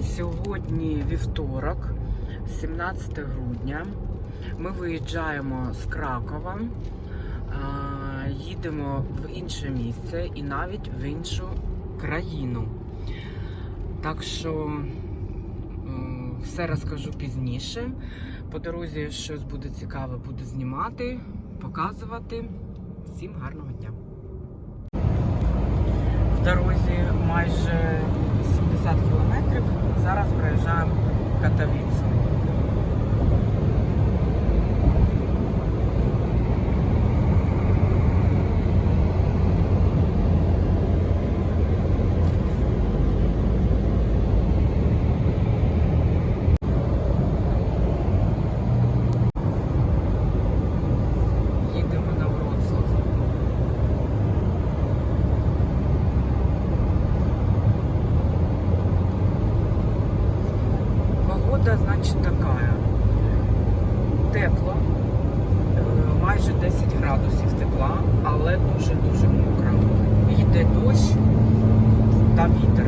Сьогодні вівторок, 17 грудня. Ми виїжджаємо з Кракова, їдемо в інше місце і навіть в іншу країну. Так що все розкажу пізніше. По дорозі щось буде цікаве, буду знімати, показувати. Всім гарного дня! В дорозі майже 70 кілометрів. Зараз проїжджаємо Катовіцу. Їдемо на Вроцлав. Погода, така. Тепло, е, майже 10 градусів тепла, але дуже-дуже мокро. Йде дощ та вітер.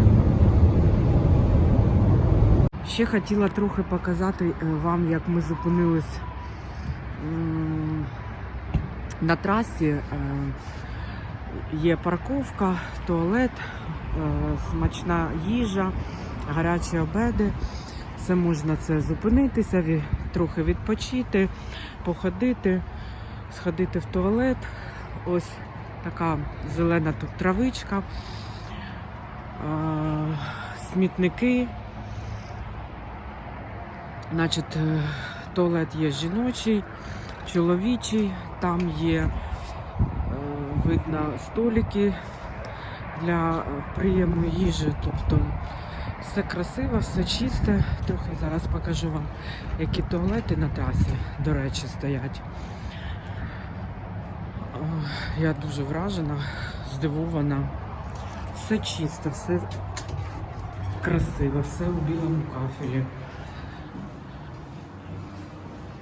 Ще хотіла трохи показати е, вам, як ми зупинились на трасі. Е, Є парковка, туалет, смачна їжа, гарячі обеди. Все можна це зупинитися, трохи відпочити, походити, сходити в туалет. Ось така зелена тут травичка, смітники. Значить, е, туалет є жіночий, чоловічий, там є е, видно столики для е, прийому їжі. Тобто все красиво, все чисте. Трохи зараз покажу вам, які туалети на трасі, до речі, стоять. Я дуже вражена, здивована. Все чисто, все красиво, все у білому кафелі.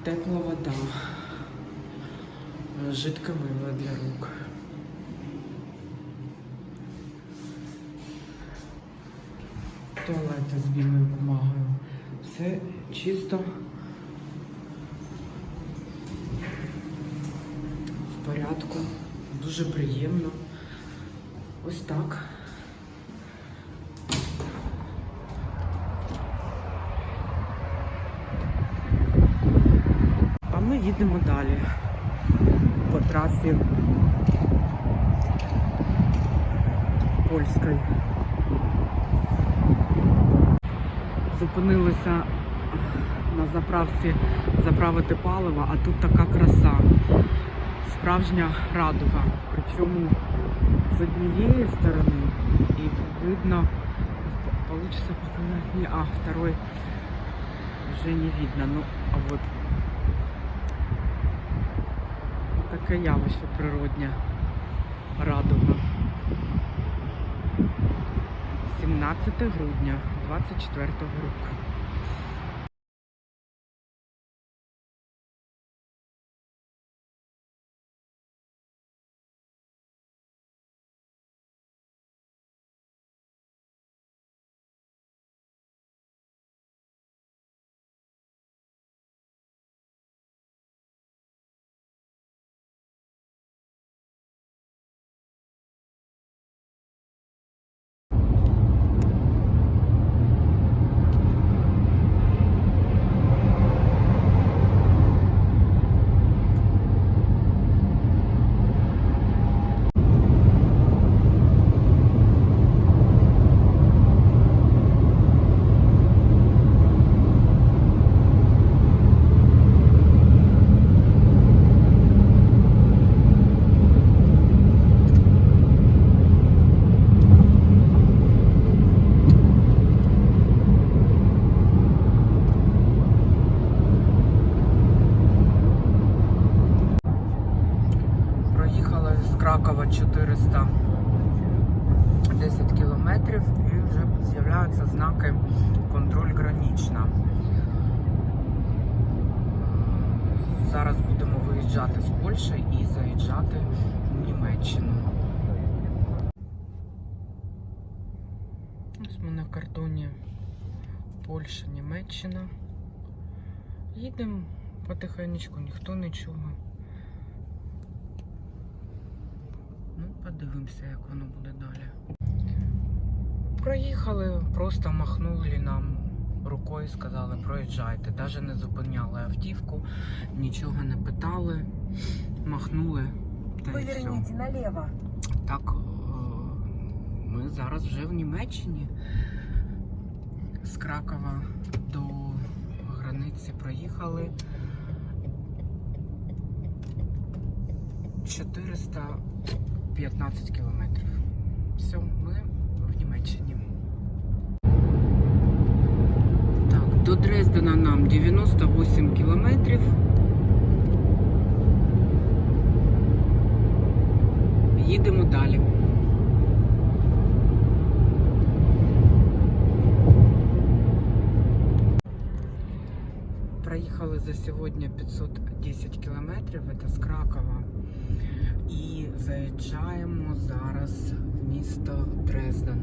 Тепла вода. Жидке мило для рук. Туалети з білою бумагою. Все чисто. В порядку. Дуже приємно. Ось так. А ми їдемо далі по трасі польської. Зупинилися на заправці заправити паливо, а тут така краса. Справжня радуга. Причому з однієї сторони і видно, получится показать, а второй вже не видно. Ну, а вот таке явище природнє. Радуга. 17 грудня 24 року. Проїхала з Кракова 410 кілометрів і вже з'являються знаки контроль гранічна. Зараз будемо виїжджати з Польщі і заїжджати в Німеччину. Ось ми на кордоні Польща, Німеччина. Їдемо потихенечку, ніхто нічого. Ну, подивимося, як воно буде далі. Проїхали, просто махнули нам рукою, сказали, проїжджайте. Навіть не зупиняли автівку, нічого не питали, махнули. Та й все. Поверните налево. Так, е, ми зараз вже в Німеччині. З Кракова до границі проїхали 415 кілометрів. Все, ми в Німеччині. Так, до Дрездена нам 98 кілометрів. Їдемо далі. Проїхали за сьогодні 510 кілометрів, це з Кракова. І заїжджаємо зараз в місто Дрезден,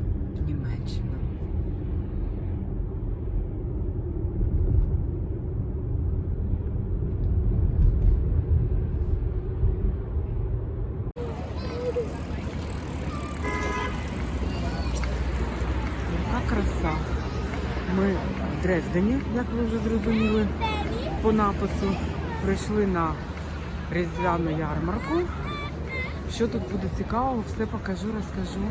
краса. Ми в Дрездені, як ви вже зрозуміли, по напису прийшли на різдвяну ярмарку. Що тут буде цікаво, все покажу, розкажу.